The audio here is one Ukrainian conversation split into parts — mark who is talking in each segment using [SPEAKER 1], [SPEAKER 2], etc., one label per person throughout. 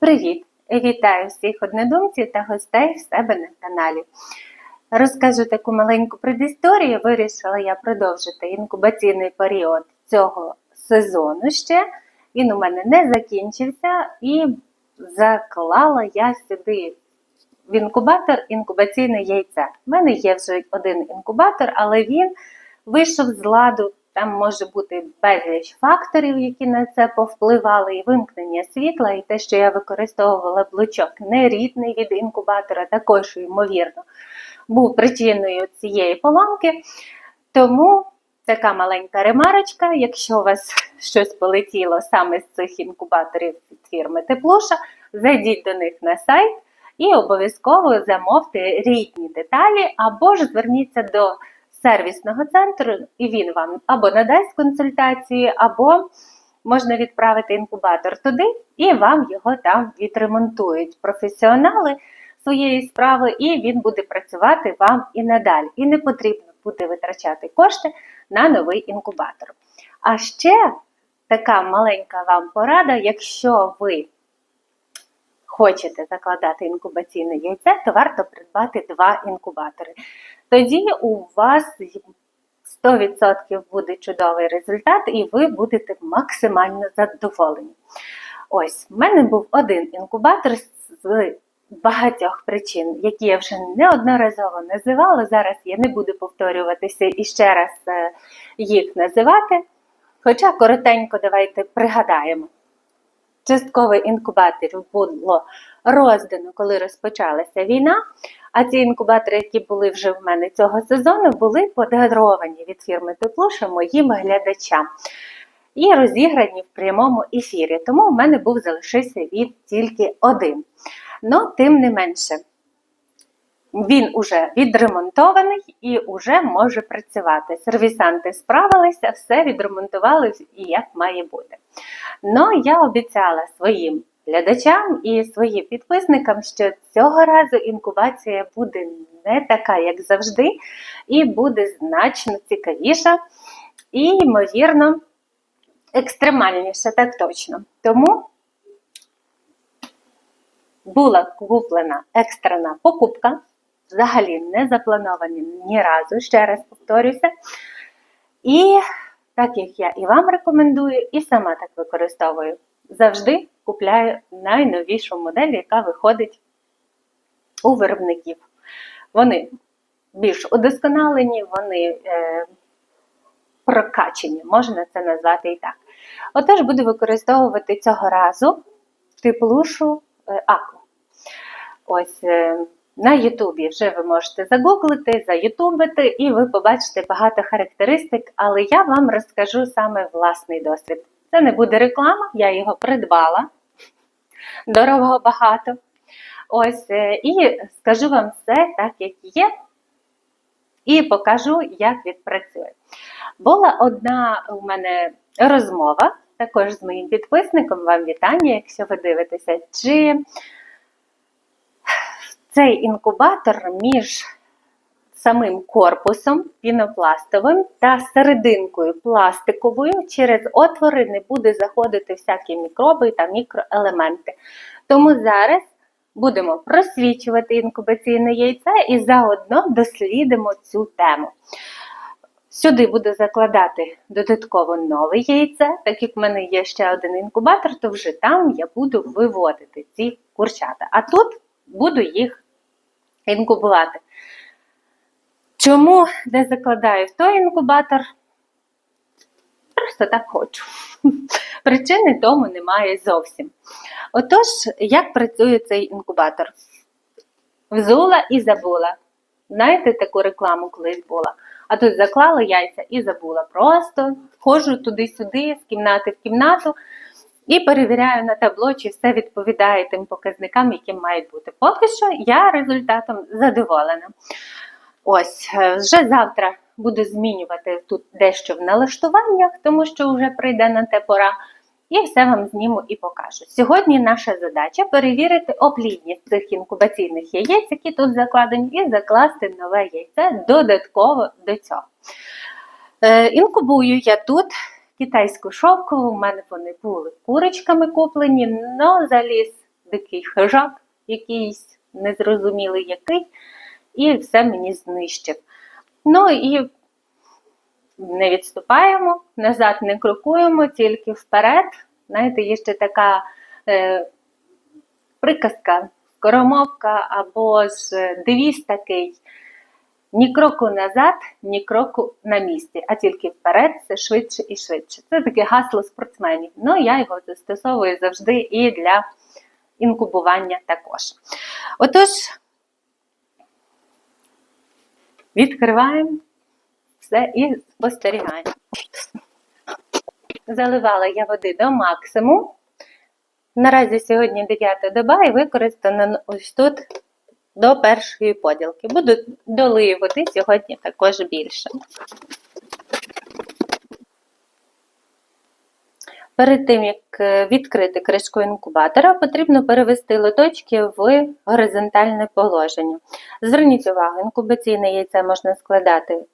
[SPEAKER 1] Привіт! Вітаю всіх однодумців та гостей в себе на каналі. Розкажу таку маленьку предісторію. Вирішила я продовжити інкубаційний період цього сезону ще. Він у мене не закінчився і заклала я сюди в інкубатор інкубаційне яйце. У мене є вже один інкубатор, але він вийшов з ладу. Там може бути безліч факторів, які на це повпливали, і вимкнення світла, і те, що я використовувала блочок нерідний від інкубатора, також, ймовірно, був причиною цієї поломки. Тому така маленька ремарочка, якщо у вас щось полетіло саме з цих інкубаторів від фірми Теплуша, зайдіть до них на сайт і обов'язково замовте рідні деталі, або ж зверніться до сервісного центру, і він вам або надасть консультації, або можна відправити інкубатор туди, і вам його там відремонтують професіонали своєї справи, і він буде працювати вам і надалі. І не потрібно буде витрачати кошти на новий інкубатор. А ще така маленька вам порада, якщо ви хочете закладати інкубаційне яйце, то варто придбати два інкубатори. Тоді у вас 100% буде чудовий результат, і ви будете максимально задоволені. Ось, в мене був один інкубатор з багатьох причин, які я вже неодноразово називала. Зараз я не буду повторюватися і ще раз е, їх називати. Хоча коротенько давайте пригадаємо. Частковий інкубаторів було роздано, коли розпочалася війна. А ці інкубатори, які були вже в мене цього сезону, були подаровані від фірми Теплуша моїм глядачам і розіграні в прямому ефірі. Тому в мене був залишився від тільки один. Ну, тим не менше, він уже відремонтований і вже може працювати. Сервісанти справилися, все відремонтували і як має бути. Ну, я обіцяла своїм глядачам і своїм підписникам, що цього разу інкубація буде не така, як завжди, і буде значно цікавіша і, ймовірно, екстремальніша, так точно. Тому була куплена екстрена покупка, взагалі не заплановані ні разу, ще раз повторюся. І так як я і вам рекомендую, і сама так використовую, завжди купляю найновішу модель, яка виходить у виробників. Вони більш удосконалені, вони е, прокачені, можна це назвати і так. Отож, буду використовувати цього разу теплушу е, Акву. Ось е, на Ютубі вже ви можете загуглити, заютубити, і ви побачите багато характеристик, але я вам розкажу саме власний досвід. Це не буде реклама, я його придбала дорого багато. Ось, е, І скажу вам все так, як є, і покажу, як відпрацює. Була одна у мене розмова, також з моїм підписником, вам вітання, якщо ви дивитеся, чи цей інкубатор між самим корпусом пінопластовим та серединкою пластиковою через отвори не буде заходити всякі мікроби та мікроелементи. Тому зараз будемо просвічувати інкубаційне яйце і заодно дослідимо цю тему. Сюди буду закладати додатково нове яйце, так як в мене є ще один інкубатор, то вже там я буду виводити ці курчата. А тут буду їх інкубувати. Чому не закладаю в той інкубатор? Просто так хочу. Причини тому немає зовсім. Отож, як працює цей інкубатор? Взула і забула. Знаєте, таку рекламу колись була. А тут заклала яйця і забула. Просто ходжу туди-сюди, з кімнати в кімнату і перевіряю на табло, чи все відповідає тим показникам, які мають бути. Поки що я результатом задоволена. Ось, е, вже завтра буду змінювати тут дещо в налаштуваннях, тому що вже прийде на те пора. І все вам зніму і покажу. Сьогодні наша задача перевірити оплідність цих інкубаційних яєць, які тут закладені, і закласти нове яйце додатково до цього. Е, Інкубую я тут китайську шовкову, у мене вони були курочками куплені, але заліз дикий хижак, якийсь незрозумілий який, і все мені знищив. Ну і не відступаємо, назад не крокуємо, тільки вперед. Знаєте, є ще така е, приказка, скоромовка або ж девіз такий. Ні кроку назад, ні кроку на місці, а тільки вперед це швидше і швидше. Це таке гасло спортсменів. Ну, я його застосовую завжди і для інкубування також. Отож, відкриваємо все і спостерігаємо. Заливала я води до максимуму. Наразі сьогодні 9 доба і використана ось тут до першої поділки. Буду долию води сьогодні також більше. Перед тим, як е, відкрити кришку інкубатора, потрібно перевести лоточки в горизонтальне положення. Зверніть увагу, інкубаційне яйце можна складати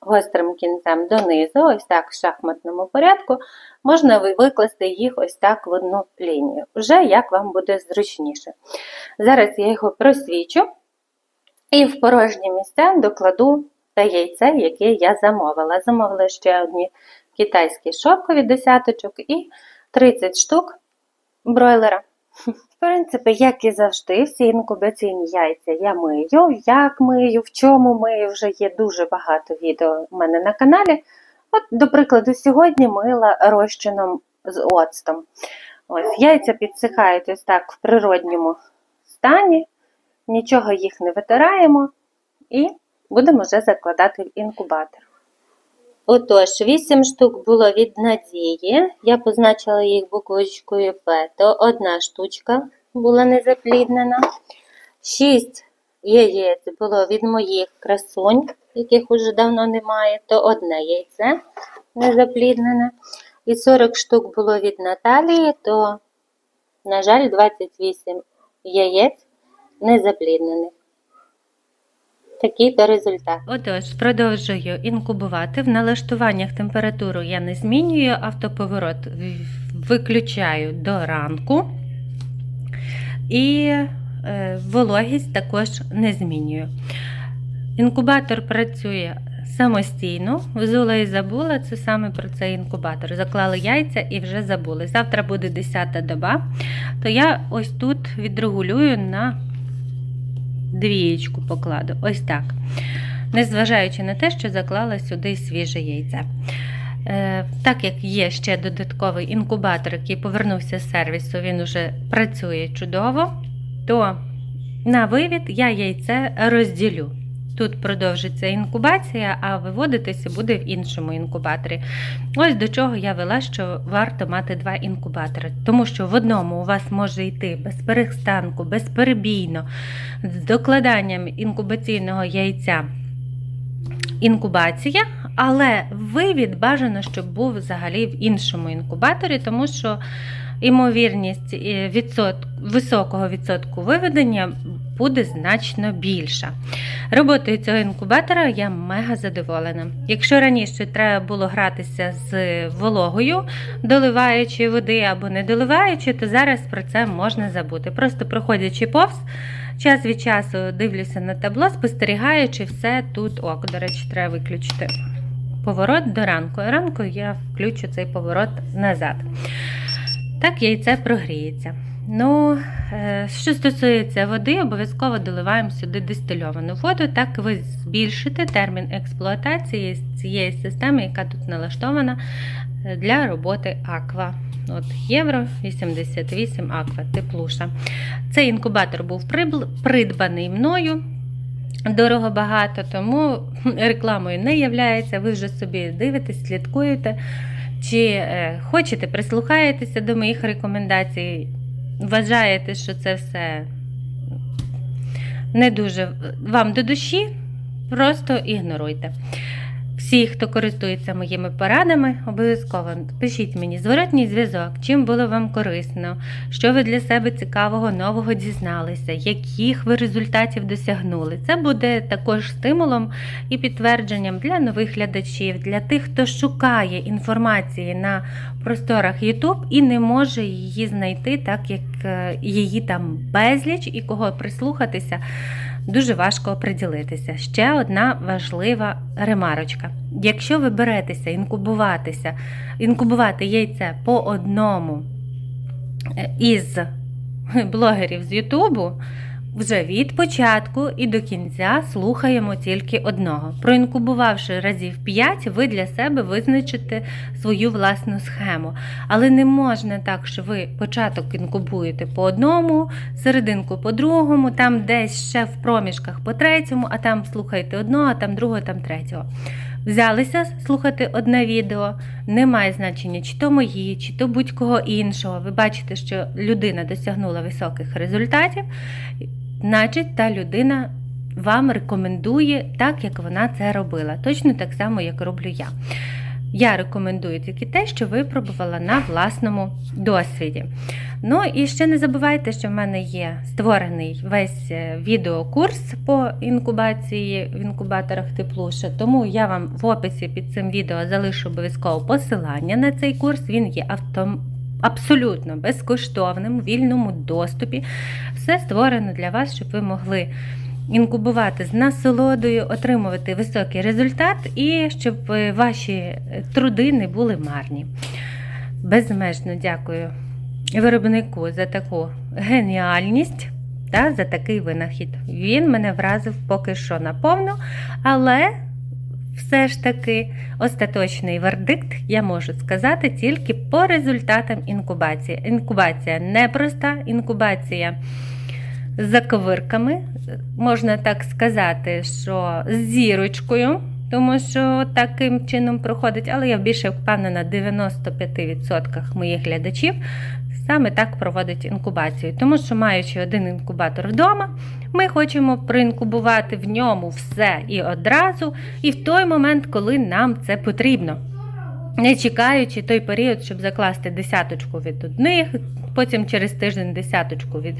[SPEAKER 1] гострим кінцем донизу, ось так в шахматному порядку, можна викласти їх ось так в одну лінію. Вже як вам буде зручніше. Зараз я його просвічу і в порожні місця докладу те яйце, яке я замовила. Замовила ще одні китайські шовкові десяточок і 30 штук бройлера. В принципі, як і завжди, всі інкубаційні яйця я мию. Як мию, в чому мию, вже є дуже багато відео у мене на каналі. От, до прикладу, сьогодні мила розчином з оцтом. Ось, яйця підсихають ось так в природньому стані, нічого їх не витираємо і будемо вже закладати в інкубатор. Отож, 8 штук було від Надії. Я позначила їх буквочкою П, то одна штучка була незапліднена. 6 яєць було від моїх красунь, яких уже давно немає, то одне яйце незапліднене. І 40 штук було від Наталії, то, на жаль, 28 яєць незапліднених. Такий то результат. Отож, продовжую інкубувати. В налаштуваннях температуру я не змінюю, автоповорот виключаю до ранку. І е, вологість також не змінюю. Інкубатор працює самостійно. Взула і забула, це саме про цей інкубатор. Заклали яйця і вже забули. Завтра буде 10-та доба, то я ось тут відрегулюю на двієчку покладу. Ось так. Незважаючи на те, що заклала сюди свіже яйце. Е, Так як є ще додатковий інкубатор, який повернувся з сервісу, він уже працює чудово, то на вивід я яйце розділю. Тут продовжиться інкубація, а виводитися буде в іншому інкубаторі. Ось до чого я вела, що варто мати два інкубатори, тому що в одному у вас може йти без перестанку, безперебійно, з докладанням інкубаційного яйця інкубація, але вивід бажано, щоб був взагалі в іншому інкубаторі, тому що імовірність е, відсот... високого відсотку виведення буде значно більша. Роботою цього інкубатора я мега задоволена. Якщо раніше треба було гратися з вологою, доливаючи води або не доливаючи, то зараз про це можна забути. Просто проходячи повз, час від часу дивлюся на табло, спостерігаючи все тут ок. До речі, треба виключити поворот до ранку. Ранку я включу цей поворот назад. Так яйце прогріється. Ну, е, що стосується води, обов'язково доливаємо сюди дистильовану воду, так ви збільшите термін експлуатації цієї системи, яка тут налаштована е, для роботи аква. От Євро 88 аква, теплуша. Цей інкубатор був придбаний мною. Дорого багато, тому рекламою не являється. Ви вже собі дивитесь, слідкуєте. Чи е, хочете, прислухаєтеся до моїх рекомендацій, вважаєте, що це все не дуже вам до душі, просто ігноруйте. Всі, хто користується моїми порадами, обов'язково пишіть мені зворотній зв'язок, чим було вам корисно, що ви для себе цікавого нового дізналися, яких ви результатів досягнули. Це буде також стимулом і підтвердженням для нових глядачів, для тих, хто шукає інформації на просторах YouTube і не може її знайти, так як е, її там безліч і кого прислухатися. Дуже важко оприділитися. Ще одна важлива ремарочка. Якщо ви беретеся інкубуватися, інкубувати яйце по одному е, із блогерів з Ютубу, вже від початку і до кінця слухаємо тільки одного. Проінкубувавши разів 5, ви для себе визначите свою власну схему. Але не можна так, що ви початок інкубуєте по одному, серединку по другому, там десь ще в проміжках по третьому, а там слухаєте одного, а там другого, там третього. Взялися слухати одне відео, немає значення, чи то мої, чи то будь-кого іншого. Ви бачите, що людина досягнула високих результатів, значить та людина вам рекомендує так, як вона це робила. Точно так само, як роблю я. Я рекомендую тільки те, що випробувала на власному досвіді. Ну і ще не забувайте, що в мене є створений весь е, відеокурс по інкубації в інкубаторах теплуша. Тому я вам в описі під цим відео залишу обов'язково посилання на цей курс. Він є автом... абсолютно безкоштовним, вільному доступі. Все створено для вас, щоб ви могли інкубувати з насолодою, отримувати високий результат і щоб е, ваші е, труди не були марні. Безмежно дякую виробнику за таку геніальність та за такий винахід. Він мене вразив поки що наповну, але все ж таки остаточний вердикт я можу сказати тільки по результатам інкубації. Інкубація непроста, інкубація з заковирками, можна так сказати, що з зірочкою. Тому що таким чином проходить, але я більше впевнена, 95% моїх глядачів саме так проводить інкубацію. Тому що, маючи один інкубатор вдома, ми хочемо проінкубувати в ньому все і одразу, і в той момент, коли нам це потрібно. Не чекаючи той період, щоб закласти десяточку від одних, потім через тиждень десяточку від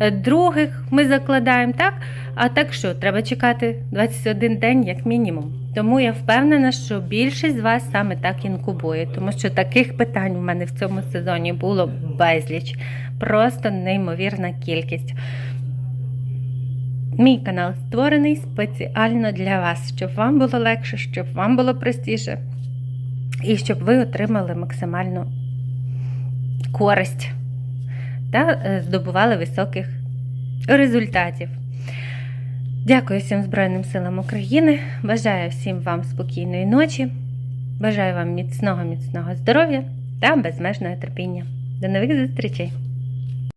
[SPEAKER 1] е, других ми закладаємо, так? А так що, треба чекати 21 день як мінімум. Тому я впевнена, що більшість з вас саме так інкубує, тому що таких питань у мене в цьому сезоні було безліч. Просто неймовірна кількість. Мій канал створений спеціально для вас, щоб вам було легше, щоб вам було простіше, і щоб ви отримали максимальну користь та е, здобували високих результатів. Дякую всім Збройним силам України. Бажаю всім вам спокійної ночі. Бажаю вам міцного, міцного здоров'я та безмежного терпіння. До нових зустрічей!